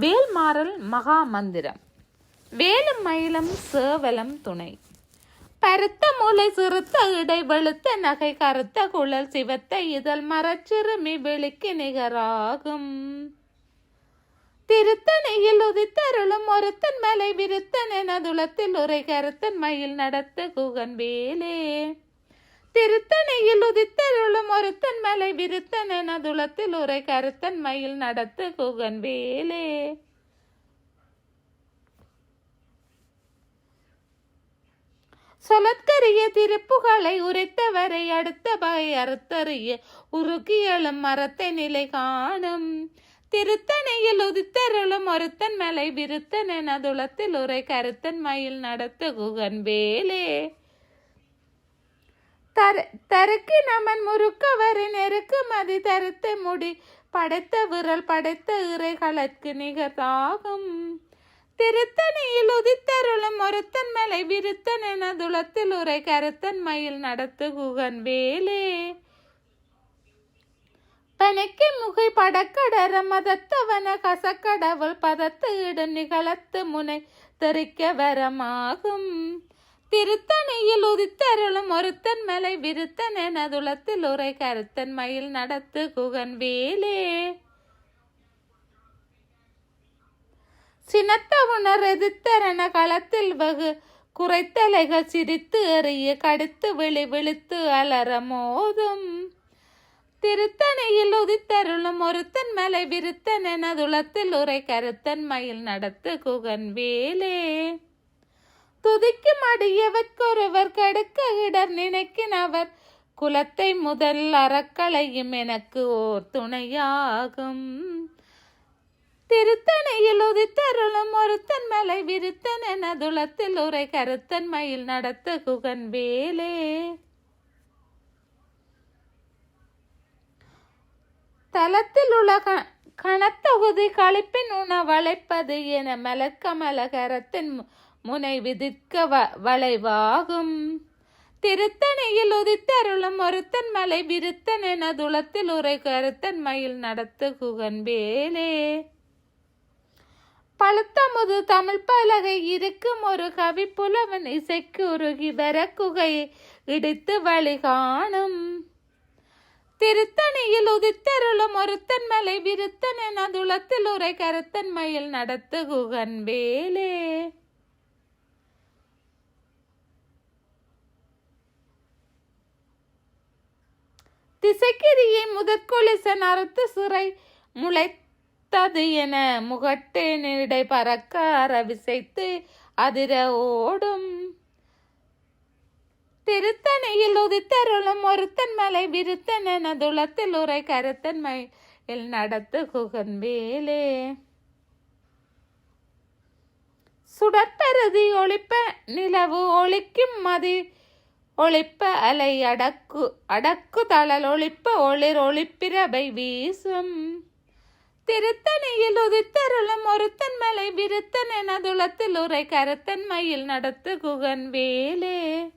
வேல்மாறல் மகா மந்திரம் வேலும் மயிலம் சேவலம் துணை. பருத்த மூளை சிறுத்த இடை வெளுத்த நகை கருத்த குழல் சிவத்த இதழ் மரச்சிறுமி வெளிக்கு நிகராகும். திருத்தணையில் உதித்தருளும் ஒருத்தன் மலை விருத்தன் எனதுளத்தில் உரை கருத்தன் மயில் நடத்த குகன் வேலே. திருத்தணியில் உதித்தருளும் ஒருத்தன் மலை விருத்தன் என துளத்தில் உரை கருத்தன் மயில் நடத்து குகன் வேலே. சொலற்கரிய திருப்புகளை உரைத்தவரை அடுத்த பகை அறுத்தறிய உருக்கியலும் மரத்தை நிலை காணும். திருத்தணையில் உதித்தருளும் ஒருத்தன் மலை விருத்தன் என துளத்தில் உரை கருத்தன் மயில் நடத்து குகன் வேலே. தர தருக்கு நமன் முறுக்கவரை நெருக்கு மதி தருத்த முடி. படைத்த விரல் படைத்த இறைகளுக்கு நிகர்த்தாகும் திருத்தணியில் உதித்தருளும் ஒருத்தன் மலை விருத்தன் என துளத்தில் உரை கருத்தன் மயில் நடத்து குகன் வேலே. பனைக்கு முகை படக்கடர மதத்தவன கசக்கடவுள் பதத்து இடு நிகழத்து முனை தெரிக்க வரமாகும். திருத்தணியில் உதித்தருளும் ஒருத்தன் மலை விருத்தன் எனதுளத்தில் உரை கருத்தன் மயில் நடத்து குகன் வேலே. சினத்த உணர் எதிர்த்தரன களத்தில் வகு குறைத்தலைகள் சிரித்து எறிய கடுத்து விழி விழித்து அலற மோதும். திருத்தணியில் உதித்தருளும் ஒருத்தன் மலை விருத்தன் எனதுளத்தில் உரை கருத்தன் மயில் நடத்து குகன் வேலே. துதிக்கும் அடியவர்க்கொருவர் கடுக்க இடர் நினைக்கினவர். குலத்தை முதல் அறக்களையும் எனக்கு ஓர் துணையாகும். திருத்தணையில் உதித்தருளும் ஒருத்தன் மலை விருத்தன் என துளத்தில் உரை கருத்தன் மயில் நடத்த குகன் வேலே. தலத்தில் உள்ள கணத்தொகுதி களிப்பின் உணவழைப்பது என மலக்கமலகரத்தின் முனை விதிக்க வ- வளைவாகும். திருத்தணியில் உதித்தருளும் ஒருத்தன் மலை விருத்தன் என துளத்தில் உரை கருத்தன் மயில் நடத்து குகன் வேலே பழுத்தமுது தமிழ் பலகை இருக்கும் ஒரு கவி புலவன் இசைக்கு உருகி வர குகை இடித்து வழி காணும். திருத்தணியில் உதித்தருளும் ஒருத்தன் மலை விருத்தன் என துளத்தில் உரை கருத்தன் மயில் நடத்து குகன் வேலே திசைக்கிரியை முதற்கொலிசன் அறுத்து சிறை முளைத்தது என முகட்டேனிடை பறக்க அரவிசைத்து அதிர ஓடும். திருத்தணியில் உதித்தருளும் ஒருத்தன் மலை விருத்தன் என துளத்தில் உரை கருத்தன்மை மயில் நடத்து குகன் வேலே சுடற்பருதி ஒளிப்ப நிலவு ஒளிக்கும் மதி ஒளிப்ப அலை அடக்கு அடக்கு தளல் ஒளிப்ப ஒளிர் ஒளிப்பிரபை வீசும். திருத்தணியில் உதித்தருளும் ஒருத்தன் மலை விருத்தன் என துளத்தில் உரை கருத்தன் மயில் நடத்து குகன் வேலே.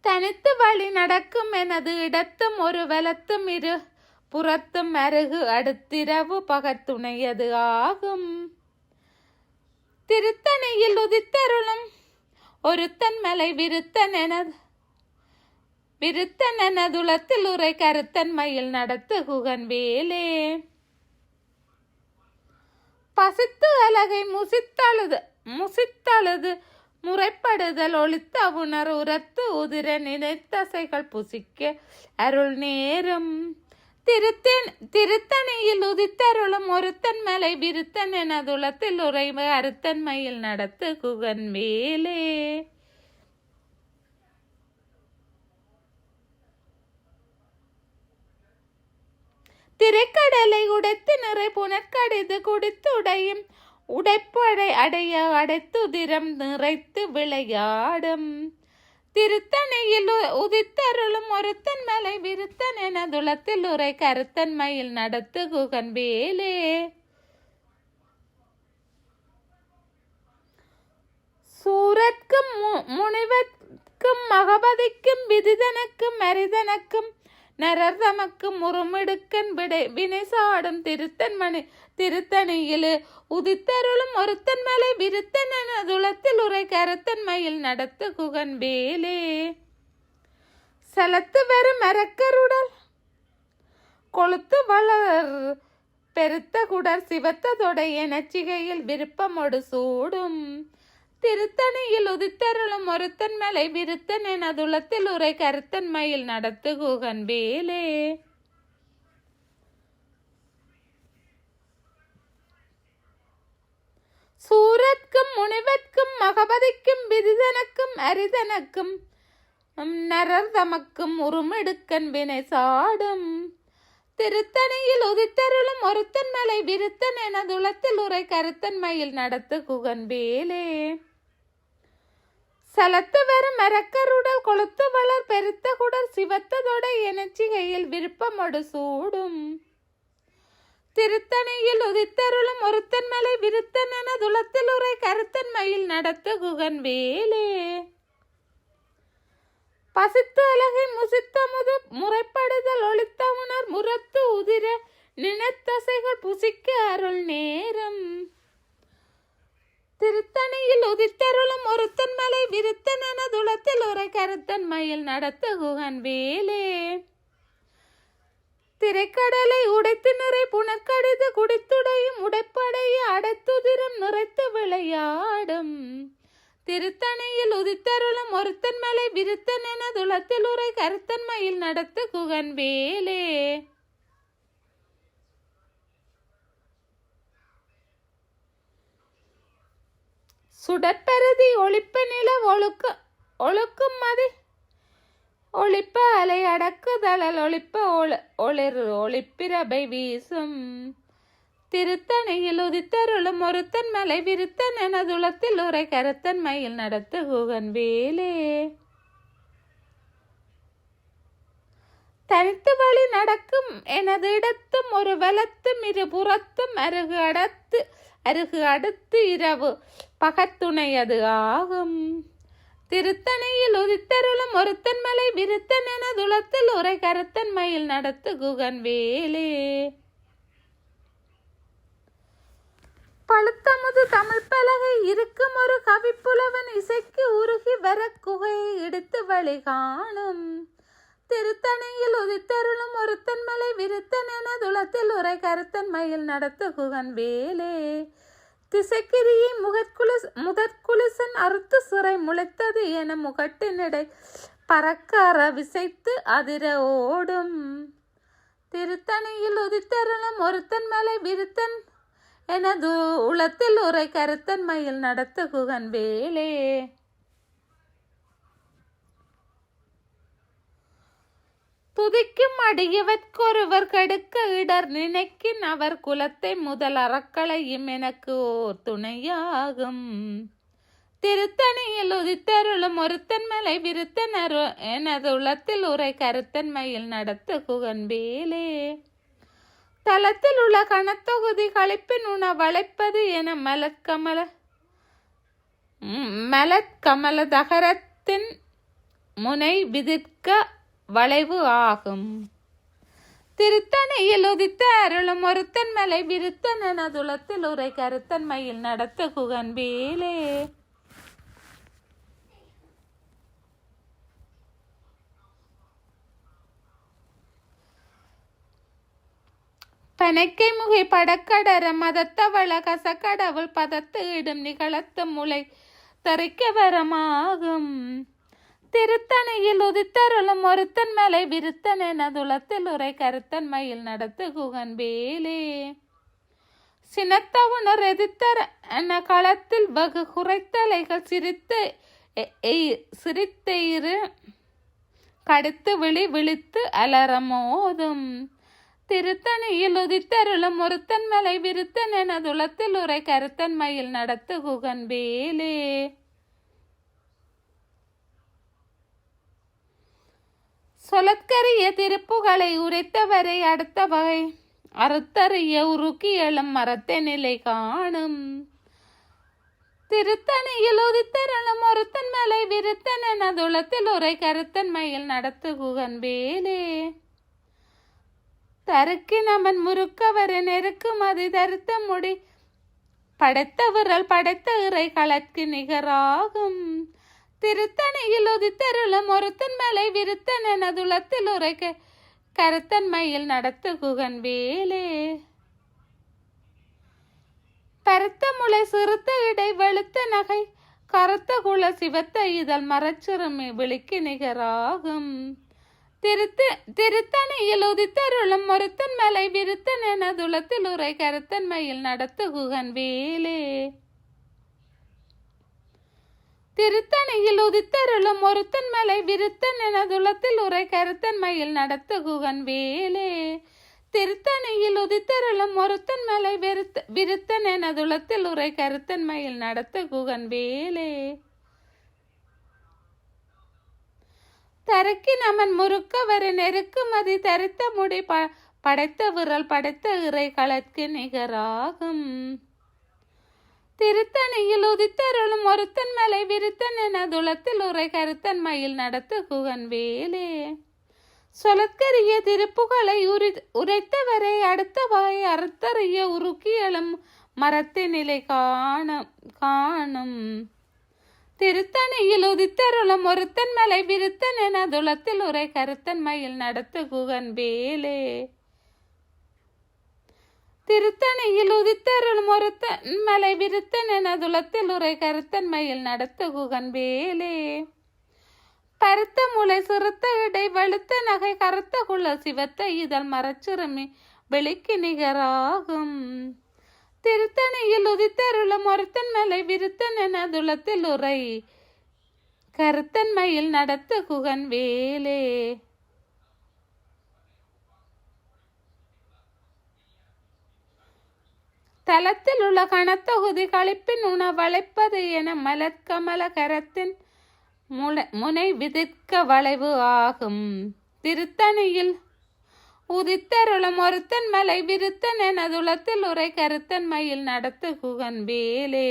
தனித்து வழி நடக்கும் எனது இடத்தும் ஒரு வலத்தும் இரு புறத்தும் அருகு அடுத்திரவு பகத்துணையது ஆகும். திருத்தணியில் உதித்தருளும் ஒருத்தன் மலை விருத்தன் என விருத்தன் என துளத்தில் உரை கருத்தன் மயில் நடத்து குகன் வேலே. பசித்து அலகை முசித்தழுது முசித்தழுது முறைப்படுதல் ஒளித்த உணர் உரத்து உதிர நினைத்தசைகள் புசிக்க அருள் நேரும். திருத்தன் திருத்தணியில் உதித்தருளும் ஒருத்தன் மலை விருத்தன் என துளத்தில் உறைவு அருத்தன்மையில் நடத்து குகன் மேலே. திரைக்கடலை உடைத்து நிறை புனற்கடிது குடித்து உடையும் உடைப்படை அடைய அடைத்துதிரம் நிறைத்து விளையாடும். திருத்தணையில் உதித்தருளும் ஒருத்தன் மலை விருத்தன் என துளத்தில் உரை கருத்தன் மயில் நடத்து குகன் வேலே சூரத்கும் மு- மகபதிக்கும் விதிதனுக்கும் மரிதனுக்கும் நரர் தமக்கு முறுமிடுக்கன் விடை. வினை சாடும் திருத்தன் மணி உதித்தருளும் ஒருத்தன் மலை விருத்தன் என துளத்தில் உரை கரத்தன் மயில் நடத்து குகன் வேலே. செலத்து வர மரக்கருடல் கொளுத்து வளர் பெருத்த குடர் சிவத்த தொடை நச்சிகையில் விருப்பமொடு சூடும். திருத்தணியில் உதித்தருளும் ஒருத்தன் மலை விருத்தன் என துளத்தில் உரை கருத்தன் மயில் நடத்து குகன் வேலே. சூரத்கும் முனிவர்க்கும் மகபதிக்கும் விதிதனக்கும் அரிதனக்கும் நரர் தமக்கும் உருமெடுக்கன் வினை சாடும். திருத்தணியில் உதித்தருளும் ஒருத்தன் மலை விருத்தன் என துளத்தில் உரை கருத்தன் மயில் நடத்து குகன் வேலே. சலத்து வர மரக்கருடல் கொளுத்து வளர் பெருத்த குடல் சிவத்ததோட எனச்சிகையில் விருப்பமொடு சூடும். திருத்தணியில் உதித்தருளும் ஒருத்தன் மலை விருத்தன் என துளத்தில் உரை கருத்தன் மயில் நடத்து குகன் வேலே. பசித்து அழகை முசித்த முது முறைப்படுதல் ஒழித்த உணர் முரத்து உதிர நினைத்தசைகள் புசிக்க அருள் நேரம். திருத்தணியில் உதித்தருளும் ஒருத்தன் மலை துளத்தில் ஒரு கருத்தன் மயில் நடத்து குகன் வேலே. திரைக்கடலை உடைத்து நிறை புனக்கடிது குடித்துடையும் உடைப்படைய அடைத்துதிரம் நிறைத்து விளையாடும். திருத்தணியில் உதித்தருளும் ஒருத்தன் மலை விருத்தன் என துளத்தில் உரை கருத்தன் மயில் நடத்து குகன் வேலே. சுடற்பருதி ஒளிப்ப நில ஒழுக்க ஒழுக்கும் மதி. ஒளிப்ப அலை அடக்குதழல் ஒளிப்ப ஒள ஒளிர் ஒளிப்பிரபை வீசும். திருத்தணையில் உதித்தருளும் ஒருத்தன் மலை விருத்தன் என துளத்தில் உரை கருத்தன் மயில் நடத்து குகன் வேலே. தனித்து வழி நடக்கும் எனது இடத்தும் ஒரு வலத்தும் இருபுறத்தும் அருகு அடத்து அருகு அடுத்து இரவு. பகத்துணை அது ஆகும். திருத்தணியில் உதித்தருளும் ஒருத்தன் மலை விருத்தன் என துளத்தில் உரை கருத்தன் மயில் நடத்து குகன் வேலே. பழுத்தமுது தமிழ் பலகை இருக்கும் ஒரு கவிப்புலவன் இசைக்கு உருகி வர குகையை எடுத்து வழி காணும். திருத்தணியில் உதித்தருளும் ஒருத்தன் மலை விருத்தன் என துளத்தில் உரை கருத்தன் மயில் நடத்து குகன் வேலே. திசைக்கிரியை முகற்குல முதற்குலிசன் அறுத்து சுரை முளைத்தது என முகட்டினிடை பறக்கார விசைத்து அதிர ஓடும். திருத்தணியில் உதித்தருளும் ஒருத்தன் மலை விருத்தன் எனது உளத்தில் உரை கருத்தன் மயில் நடத்து குகன் வேலே. துதிக்கும் அடியவர்க்கொருவர் கடுக்க இடர் நினைக்கின் அவர் குலத்தை முதல் அறக்களையும் எனக்கு ஓர் துணையாகும். திருத்தணியில் உதித்தருளும் ஒருத்தன் மலை விருத்தன் அரு எனது உளத்தில் உரை கருத்தன்மையில் நடத்து குகன்பேலே. தளத்தில் உள்ள கணத்தொகுதி கழிப்பின் உண வளைப்பது என மலக்கமல மலக்கமல தகரத்தின் முனை விதிர்க்க வளைவு ஆகும். திருத்தணையில் உதித்த அருளும் ஒருத்தன் மலை விருத்தன் என துளத்தில் உரை கருத்தன்மையில் நடத்த குகன் வேலே. பனைக்கை முகை படக்கடர மதத்தவள கசக்கடவுள் பதத்து இடும் நிகழத்து முளை தரிக்க வரமாகும். திருத்தணையில் உதித்தருளும் ஒருத்தன் மலை விருத்தன் என துளத்தில் உரை கருத்தன் மயில் நடத்து குகன் வேலே. சினத்தவுணர் எதிர்த்தர என களத்தில் வகு குறைத்தலைகள் சிரித்து சிரித்தயிறு கடுத்து விழி விழித்து அலரமோதும் திருத்தணியில் உதித்தருளும் ஒருத்தன் மலை விருத்தன் என துளத்தில் உரை கருத்தன் மயில் நடத்து குகன் சொலற்கரிய திருப்புகளை உரைத்தவரை அடுத்த வகை அறுத்தறிய உருக்கி எழும் மரத்தை நிலை காணும். திருத்தணியில் உதித்தருளும் ஒருத்தன் மலை விருத்தன் என துளத்தில் உரை கருத்தன் மயில் நடத்து குகன் வேலே. தருக்கி நமன் முறுக்கவரை நெருக்கும் அது தருத்த முடி. படைத்த விரல் படைத்த இறை களற்கு நிகராகும். திருத்தணியில் உதித்தருளும் ஒருத்தன் மலை விருத்தன் எனதுலத்தில் உரைக்க கருத்தன்மையில் நடத்து குகன் வேலே. பருத்த முளை சிறுத்த இடை வெளுத்த நகை கருத்த குல சிவத்த இதழ் மரச்சிறுமி விழிக்கு நிகராகும். திருத்த திருத்தணியில் உதித்தருளும் ஒருத்தன் மலை விருத்தன் என துளத்தில் உரை கருத்தன்மையில் நடத்து குகன் வேலே. திருத்தணியில் உதித்தருளும் ஒருத்தன் மலை விருத்தன் எனதுலத்தில் உரை கருத்தன்மையில் நடத்து குகன் வேலே. திருத்தணியில் உதித்தருளும் ஒருத்தன் மலை விருத்த விருத்தன் எனதுலத்தில் உரை கருத்தன்மையில் நடத்து குகன் வேலே. தரக்கி நமன் முறுக்க வர நெருக்குமதி தரித்த முடி ப படைத்த விரல் படைத்த இறை களற்கு நிகராகும். திருத்தணியில் உதித்தருளும் ஒருத்தன் மலை விருத்தன் என துளத்தில் உரை கருத்தன் மயில் நடத்து குகன் வேலே. சொலற்கரிய திருப்புகளை உரி உரைத்தவரை அடுத்த வகை அறுத்தறிய உருக்கியலும் மரத்தின் நிலை காணும் காணும். திருத்தணியில் உதித்தருளும் ஒருத்தன் மலை விருத்தன் என துளத்தில் உரை கருத்தன் மயில் நடத்து குகன் வேலே. திருத்தணியில் உதித்தருள் ஒருத்தன் மலை விருத்தன் என துளத்தில் உரை கருத்தன்மையில் நடத்த குகன் வேலே. பருத்த முளை சுருத்த இடை வலுத்த நகை கருத்த குள்ள சிவத்த இதழ் மரச்சிறுமி வெளிக்கு நிகராகும். திருத்தணியில் உதித்தருளும் ஒருத்தன் மலை விருத்தன் என துளத்தில் உரை கருத்தன்மையில் நடத்த குகன் வேலே. தலத்தில் உள்ள கணத்தொகுதி கழிப்பின் உணவழைப்பது என மலர்கமல கரத்தின் முளை முனை விதிர்க்க வளைவு ஆகும். திருத்தணியில் உதித்தருளம் ஒருத்தன் மலை விருத்தன் எனதுளத்தில் உரை கருத்தன் மயில் நடத்து குகன் வேலே.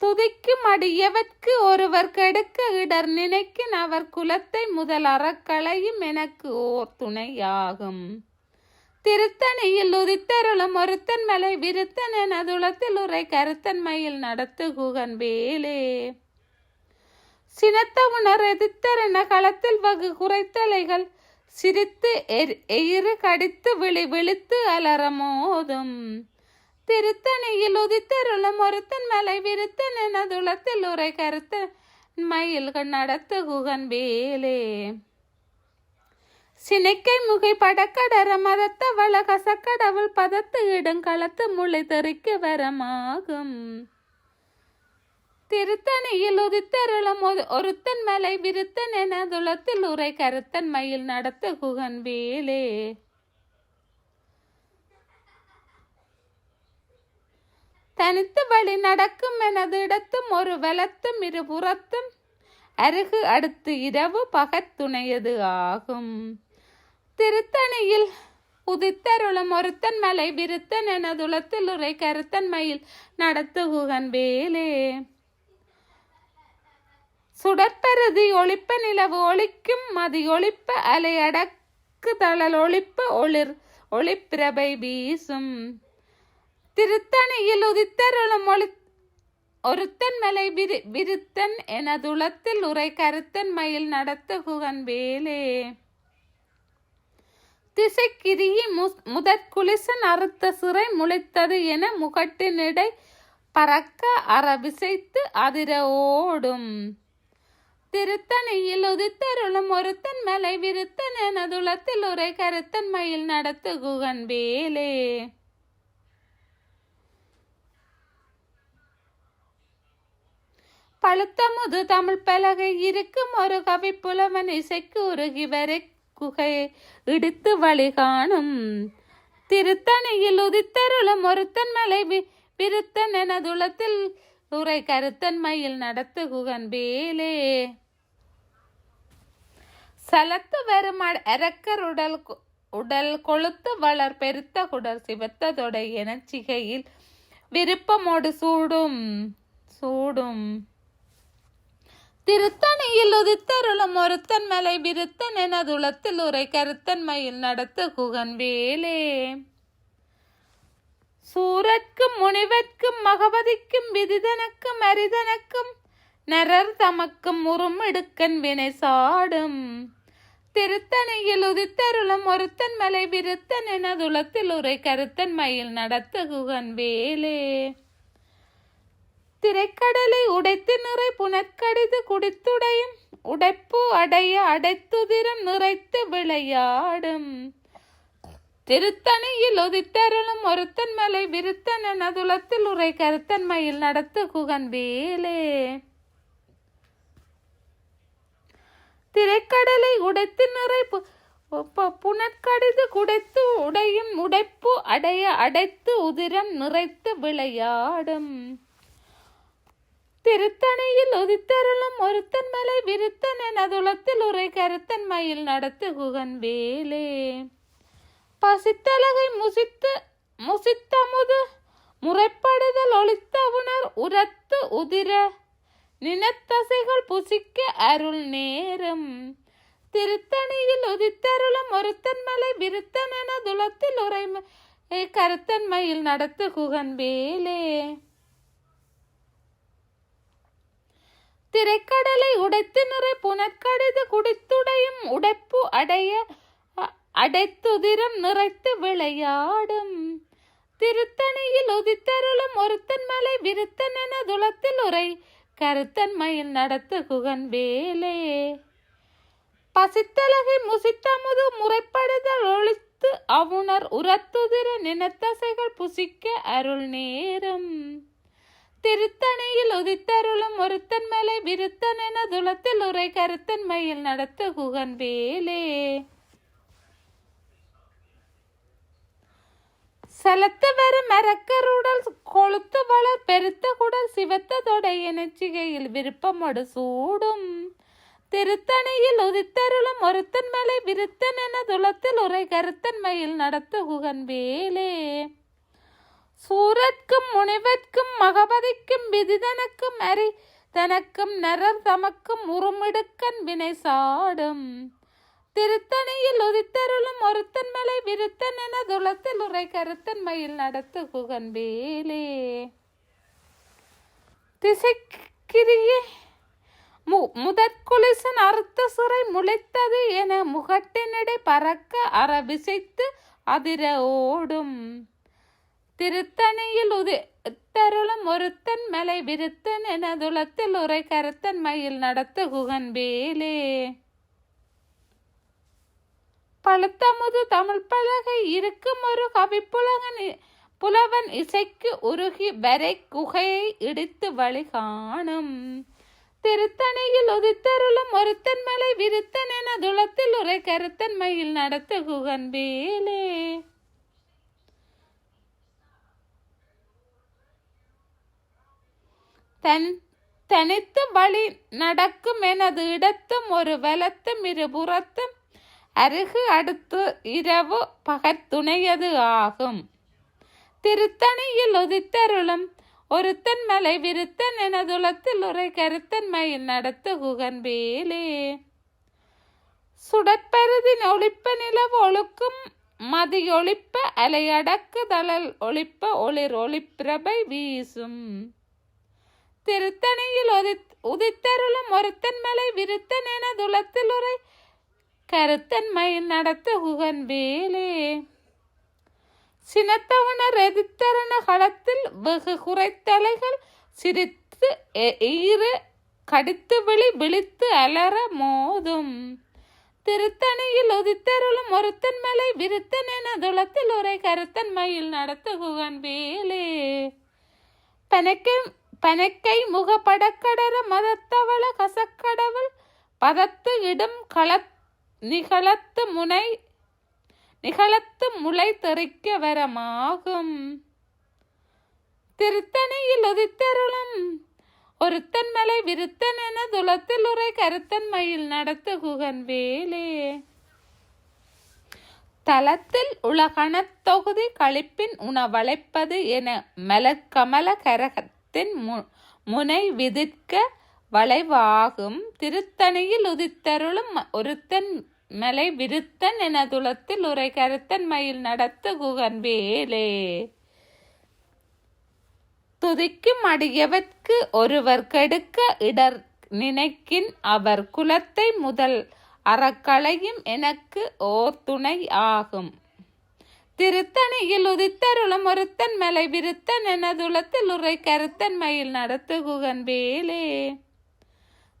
துதிக்கும் அடியவர்க்கு ஒருவர் கெடுக்க இடர் நினைக்கின் அவர் குலத்தை முதல் அறக்களையும் எனக்கு ஓர் துணையாகும். திருத்தணியில் உதித்தருளும் ஒருத்தன் மலை விருத்தன் என துளத்தில் உரை கருத்தன் மயில் நடத்து குகன் வேலே. சினத்த உணர் எதிர்த்தரென களத்தில் வகு குறைத்தலைகள் சிரித்து எயிறு கடித்து விழி விழித்து அலற மோதும். திருத்தணியில் உதித்தருளும் ஒருத்தன் மலை விருத்தன் என துளத்தில் உரை கருத்தன் மயில்கள் நடத்து குகன் வேலே. சினைக்கை முகை படக்கடர மரத்த வள கசக்கடவுள் பதத்து இடங்களத்து முளை தெறிக்கு வரமாகும். திருத்தணியில் உதித்தருளும் ஒருத்தன் மலை விருத்தன் என துளத்தில் உரை கருத்தன் மயில் நடத்து குகன் வேலே. தனித்து வழி நடக்கும் எனது இடத்தும் ஒரு வலத்தும் இருபுறத்தும் அருகு அடுத்து இரவு பகத்துணையது ஆகும். திருத்தணியில் உதித்தருளும் ஒருத்தன் மலை விருத்தன் எனதுளத்தில் உரை கருத்தன் மயில் நடத்துகுகன் வேலே. சுடற்பருதி ஒளிப்ப நிலவு ஒளிக்கும் மதி ஒளிப்ப அலை அடக்கு தளல் ஒளிப்ப ஒளிர் ஒளிப்பிரபை வீசும். திருத்தணியில் உதித்தருளும் ஒளி ஒருத்தன் மலை விரு விருத்தன் எனதுளத்தில் உரை கருத்தன் மயில் நடத்துகுகன் வேலே. திசைக்கிரியை மு குலிசன் அறுத்த சிறை முளைத்தது என முகட்டினிடை பறக்க அறவிசைத்து அதிர ஓடும். திருத்தணியில் உதித்தருளும் ஒருத்தன் மலை விருத்தன் எனதுளத்தில் உரை கருத்தன் மயில் நடத்து குகன் வேலே. பழுத்த முது தமிழ் பலகை இருக்கும் ஒரு கவி புலவன் இசைக்கு உருகி குகை குகையை இடித்து வழி காணும். திருத்தணியில் உதித்தருளும் ஒருத்தன் மலை விருத்தன் எனதுளத்தில் உரை கருத்தன்மையில் நடத்து குகன் வேலே. சலத்து வரும் அரக்கர் உடல் உடல் கொளுத்து வளர் பெருத்த குடர் சிவத்ததொடை எனச்சிகையில் விருப்பமோடு சூடும் சூடும். திருத்தணியில் உதித்தருளும் ஒருத்தன் மலை விருத்தன் எனதுளத்தில் உரை கருத்தன் மயில் நடத்து குகன் வேலே. சூரற்கும் முனிவர்க்கும் மகவதிக்கும் விதிதனுக்கும் அரிதனுக்கும் நரர் தமக்கும் உருமிடுக்கன் வினை சாடும். திருத்தணியில் உதித்தருளும் ஒருத்தன் மலை விருத்தன் எனதுளத்தில் உரை கருத்தன் மயில் நடத்து குகன் வேலே. திரைக்கடலை உடைத்து நிறை புனற்கடிது குடித்துடையும் உடைப்பு அடைய அடைத்துதிரம் நிறைத்து விளையாடும். திருத்தணியில் உதித்தருளும் ஒருத்தன் மலை விருத்தன் எனதுலத்தில் உரை கருத்தன் மயில் நடத்து குகன் வேலே. திரைக்கடலை உடைத்து நிறை புனற்கடிது குடைத்து உடையும் உடைப்பு அடைய அடைத்து உதிரம் நிறைத்து விளையாடும். திருத்தணியில் உதித்தருளும் ஒருத்தன் மலை விருத்தன் எனதுலத்தில் உரை கருத்தன் மயில் நடத்து குகன் வேலே. பசித்தலகை முசித்து முசித்தமுது முறைப்படுதல் ஒளித்த உணர் உரத்து உதிர நினத்தசைகள் புசிக்க அருள் நேரம். திருத்தணியில் உதித்தருளும் ஒருத்தன் மலை விருத்தன் என துளத்தில் உரை கருத்தன் மயில் நடத்து குகன் வேலே. திரைக்கடலை உடைத்து நிற புனற்கடுது குடித்துடையும் உடைப்பு அடைய அடைத்துதிரம் நிறைத்து விளையாடும். திருத்தணியில் உதித்தருளும் ஒருத்தன் மலை விருத்தன் என துளத்தில் உரை கருத்தன் மயில் நடத்து குகன் வேலே. பசித்தலகை முசித்தமுது முறைப்படுதல் ஒழித்து அவுணர் உரத்துதிர நினத்தசைகள் புசிக்க அருள் நேரம். திருத்தணியில் உதித்தருளும் ஒருத்தன் மலை விருத்தன் என துளத்தில் உரை கருத்தன் மயில் நடத்து குகன் வேலே. செலத்து வர மரக்கருடல் கொளுத்து வளர் பெருத்த குடல் சிவத்த தொடை எனச்சிகையில் விருப்பமொடு சூடும். திருத்தணியில் உதித்தருளும் ஒருத்தன் மலை விருத்தன் என துளத்தில் உரை கருத்தன் மயில் நடத்து குகன் வேலே. சூரற்கும் முனிவர்க்கும் மகபதிக்கும் விதிதனக்கும் அரி தனக்கும் நரர் தமக்கும் உருமிடுக்கன் வினை சாடும். திருத்தணியில் உதித்தருளும் ஒருத்தன் மலை விருத்தன் என துளத்தில் உரை கருத்தன் மயில் நடத்து குகன் வேலே. திசைக்கிரியே மு முதற்குலிசன் அறுத்த சுரை முளைத்தது என முகட்டினிடை பறக்க அற விசைத்து அதிர ஓடும். திருத்தணியில் உதி தருளும் ஒருத்தன் மலை விருத்தன் என துளத்தில் உரை கருத்தன் மயில் நடத்து குகன் வேலே. பழுத்தமுது தமிழ் பலகை இருக்கும் ஒரு கவிப்புலகன் புலவன் இசைக்கு உருகி வரை குகையை இடித்து வழி காணும். திருத்தணியில் உதித்தருளும் ஒருத்தன் மலை விருத்தன் என துளத்தில் உரை கருத்தன் மயில் நடத்து குகன் தன் தனித்து வழி நடக்கும் எனது இடத்தும் ஒரு வலத்தும் இருபுறத்தும் அருகு அடுத்து இரவு பகத்துணையது ஆகும். திருத்தணியில் உதித்தருளும் ஒருத்தன் மலை விருத்தன் எனதுலத்தில் உரை கருத்தன் மயில் நடத்து குகன்பேலே. சுடற்பருதின் ஒளிப்ப நிலவு ஒழுக்கும் மதி ஒளிப்ப அலையடக்கு தளல் ஒளிப்ப ஒளிர் ஒளிப்பிரபை வீசும். திருத்தணியில் உதி உதித்தருளும் ஒருத்தன் மலை விருத்தன் என துளத்தில் உரை கருத்தன் மயில் நடத்து குகன் வேலே. சினத்தவனர் எதிர்த்தருண களத்தில் வெகு குறைத்தலைகள் சிரித்து ஈறு கடித்து விழி விழித்து அலற மோதும். திருத்தணியில் உதித்தருளும் ஒருத்தன் மலை விருத்தன் என துளத்தில் உரை கருத்தன் மயில் நடத்து குகன் வேலே. பனக்கை பனக்கை முகப்படக்கடர மதத்தவள கசக்கடவுள் பதத்து இடும் களத் நிகழத்து முனை நிகழத்து முளை தெறிக்க வரமாகும். திருத்தணியில் உதித்தருளும் ஒருத்தன் மலை விருத்தன் என துளத்தில் உரை கருத்தன் மயில் நடத்து குகன் வேலே. தலத்தில் உலகணத் தொகுதி களிப்பின் உணவளைப்பது என மலக்கமல கரகத்தின் மு முனை விதிர்க்க வளைவாகும். திருத்தணியில் உதித்தருளும் ஒருத்தன் மலை விருத்தன் என துளத்தில் உரை கருத்தன் மயில் நடத்து குகன் வேலே. துதிக்கும் அடியவர்க்கு ஒருவர் கெடுக்க இடர் நினைக்கின் அவர் குலத்தை முதல் அறக்களையும் எனக்கு ஓர் துணை ஆகும். திருத்தணியில் உதித்தருளும் ஒருத்தன் மலை விருத்தன் எனதுலத்தில் உரை கருத்தன் மயில் நடத்து குகன் வேலே.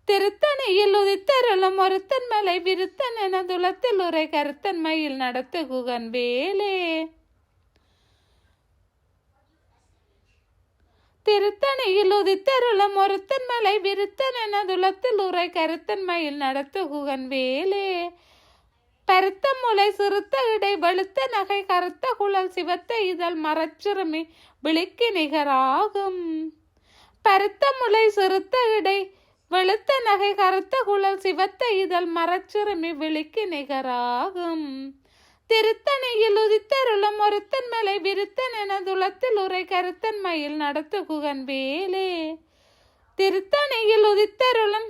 திருத்தணியில் உதித்தருளும் ஒருத்தன் மலை விருத்தன் எனதுலத்தில் உரை கருத்தன் மயில் நடத்து குகன் வேலே. திருத்தணியில் உதித்தருளம் ஒருத்தன் மலை விருத்தன் எனதுலத்தில் உரை கருத்தன் மயில் நடத்து குகன் வேலே. பருத்த முளை சிறுத்த இடை வெளுத்த நகை கருத்த குழல் சிவத்த இதழ் மரச்சிறுமி விழிக்கு நிகராகும். பருத்த முளை சிறுத்த இடை வெளுத்த நகை கருத்த குழல் சிவத்த இதழ் மரச்சிறுமி விழிக்கு நிகராகும். திருத்தணியில் உதித்தருளும் ஒருத்தன் மலை விருத்தன் என துளத்தில் உரை கருத்தன் மயில் நடத்து குகன் வேலே. திருத்தணியில் உதித்தருளும்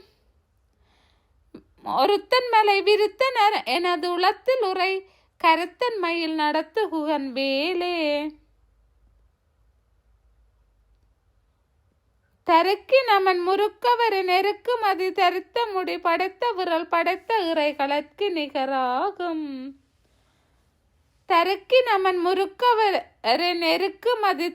ஒருத்தன் மலை விருத்தனர் எனது உளத்தில் உரை கருத்தன் மயில் நடத்துகுகன் வேலே. தருக்கி நமன் முறுக்கவர் நெருக்கும் அது தரித்த முடி படைத்த விரல் படைத்த இறைகளுக்கு நிகராகும். தருக்கி நமன் முறுக்கவர் நெருக்கும் அது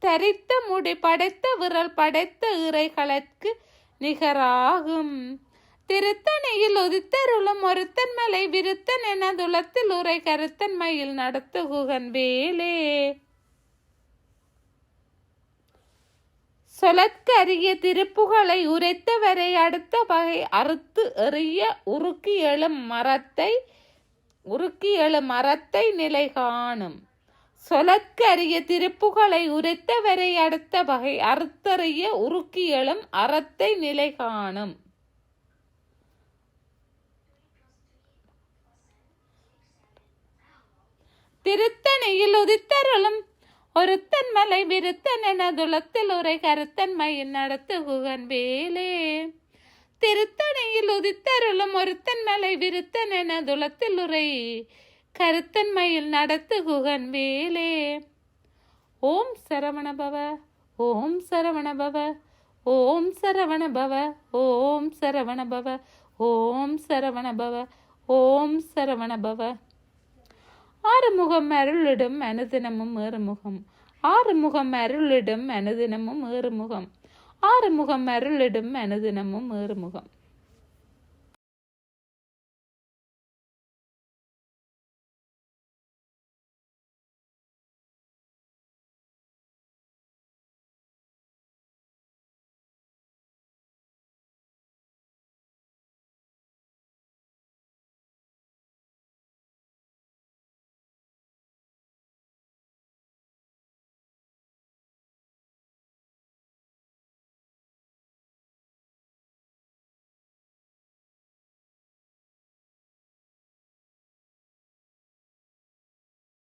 தரித்த முடி படைத்த விரல் படைத்த இறைகளுக்கு நிகராகும். திருத்தணியில் உதித்தருளும் ஒருத்தன் மலை விருத்தன் என துளத்தில் உரை கருத்தன் மயில் நடத்து குகன் வேலே. சொலற்கரிய திருப்புகளை உரைத்தவரை அடுத்த வகை அறுத்து எறிய உருக்கி எழும் மரத்தை உருக்கி எழும் மரத்தை நிலை காணும். சொலற்கரிய திருப்புகளை உரைத்தவரை அடுத்த வகை அறுத்தறிய உருக்கி எழும் அறத்தை நிலை காணும். திருத்தணியில் உதித்தருளும் ஒருத்தன் மலை விருத்தன் என துளத்தில் உரை கருத்தன் மயில் நடத்து குகன் வேலே. திருத்தணையில் உதித்தருளும் ஒருத்தன் மலை விருத்தன் என துளத்தில் உரை கருத்தன் மயில் நடத்து குகன் வேலே. ஓம் சரவண பவ ஓம் சரவண பவ ஓம் சரவண பவ ஓம் சரவண பவ ஓம் சரவண பவ ஓம் சரவண பவ ஆறுமுகம் அருளிடும் அனுதினமும் ஏறுமுகம். ஆறுமுகம் அருளிடும் அனுதினமும் ஏறுமுகம். ஆறுமுகம் அருளிடும் அனுதினமும் ஏறுமுகம்.